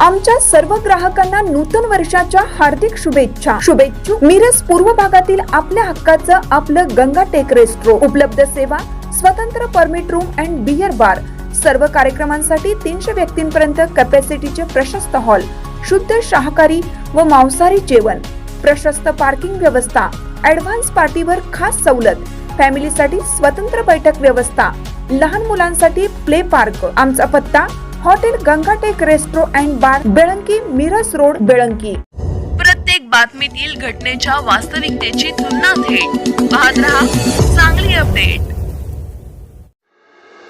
आमच्या सर्व ग्राहकांना नूतन वर्षाच्या हार्दिक शुभेच्छा. शुभेच्छू मिरज पूर्व भागातील आपल्या हक्काचं आपलं गंगा टेक रेस्ट्रो. उपलब्ध सेवा स्वतंत्र permit room and beer bar सर्व कार्यक्रमांसाठी तीनशे व्यक्तींपर्यंत कॅपॅसिटीचे प्रशस्त हॉल शुद्ध शाकाहारी व मांसाहारी जेवण. प्रशस्त पार्किंग व्यवस्था. ऍडव्हान्स पार्टीवर खास सवलत. फॅमिलीसाठी स्वतंत्र बैठक व्यवस्था. लहान मुलांसाठी प्ले पार्क आमचा पत्ता hotel Gangatek restro and bar Belanki Miraj road Belanki. प्रत्येक बातमीतील घटनेच्या वास्तविकतेची तुलना थेट. पाहत रहा चांगली अपडेट.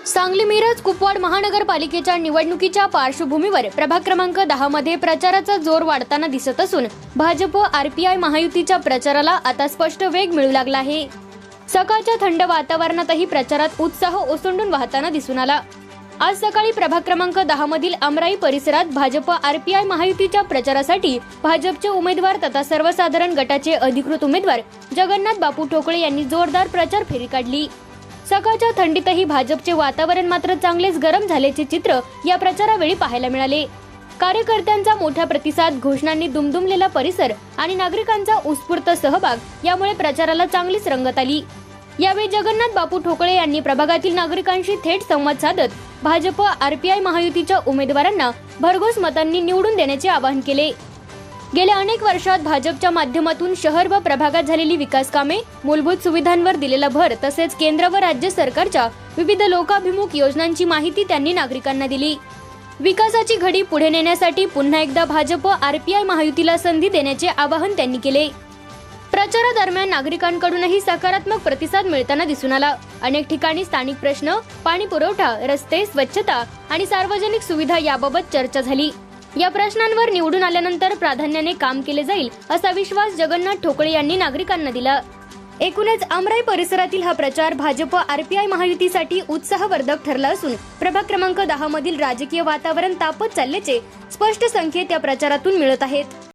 सांगली मिरज कुपवाड महानगरपालिकेच्या निवडणुकीच्या पार्श्वभूमीवर प्रभाग क्रमांक दहा मध्ये प्रचाराचा जोर वाढताना दिसत असून भाजप आरपीआय महायुतीच्या प्रचाराला आता स्पष्ट वेग मिळू लागला आहे. सकाळच्या थंड वातावरणातही प्रचारात उत्साह ओसंडून वाहताना दिसून आला. आज सकाळी प्रभाग क्रमांक दहा मधील अमराई परिसरात भाजप आरपीआय महायुतीच्या प्रचारासाठी भाजपचे उमेदवार तथा सर्वसाधारण गटाचे अधिकृत उमेदवार जगन्नाथ बापू ठोकळे यांनी जोरदार प्रचार फेरी काढली. सकाळच्या थंडीतही भाजपचे वातावरण मात्र चांगलेच गरम झाल्याचे चित्र या प्रचारावेळी पाहायला मिळाले. कार्यकर्त्यांचा मोठा प्रतिसाद घोषणांनी दुमदुमलेला परिसर आणि नागरिकांचा उत्स्फूर्त सहभाग यामुळे प्रचाराला चांगलीच रंगत आली. यावेळी जगन्नाथ बापू ठोकळे यांनी प्रभागातील नागरिकांशी थेट संवाद साधत भाजप आरपीआय महायुतीच्या उमेदवारांना भरघोस मतांनी निवडून देण्याचे आवाहन केले. गेल्या अनेक वर्षात भाजपच्या माध्यमातून शहर व प्रभागात झालेली विकास कामे मूलभूत सुविधांवर दिलेला भर तसेच केंद्र व राज्य सरकारच्या विविध लोकाभिमुख योजनांची माहिती त्यांनी नागरिकांना दिली. विकासाची घडी पुढे नेण्यासाठी पुन्हा एकदा भाजप आरपीआय महायुतीला संधी देण्याचे आवाहन त्यांनी केले. प्रचारादरम्यान नागरिकांकडूनही सकारात्मक प्रतिसाद मिळताना दिसून आला. अनेक ठिकाणी स्थानिक प्रश्न पाणी पुरवठा रस्ते स्वच्छता आणि सार्वजनिक सुविधा याबाबत चर्चा झाली. या प्रश्नांवर निवडून आल्यानंतर प्राधान्याने काम केले जाईल असा विश्वास जगन्नाथ ठोकळे यांनी नागरिकांना दिला. एकूणच अमराई परिसरातील हा प्रचार भाजप आरपीआय महायुतीसाठी उत्साहवर्धक ठरला असून प्रभाग क्रमांक दहा मधील राजकीय वातावरण तापत चालल्याचे स्पष्ट संकेत या प्रचारातून मिळत आहेत.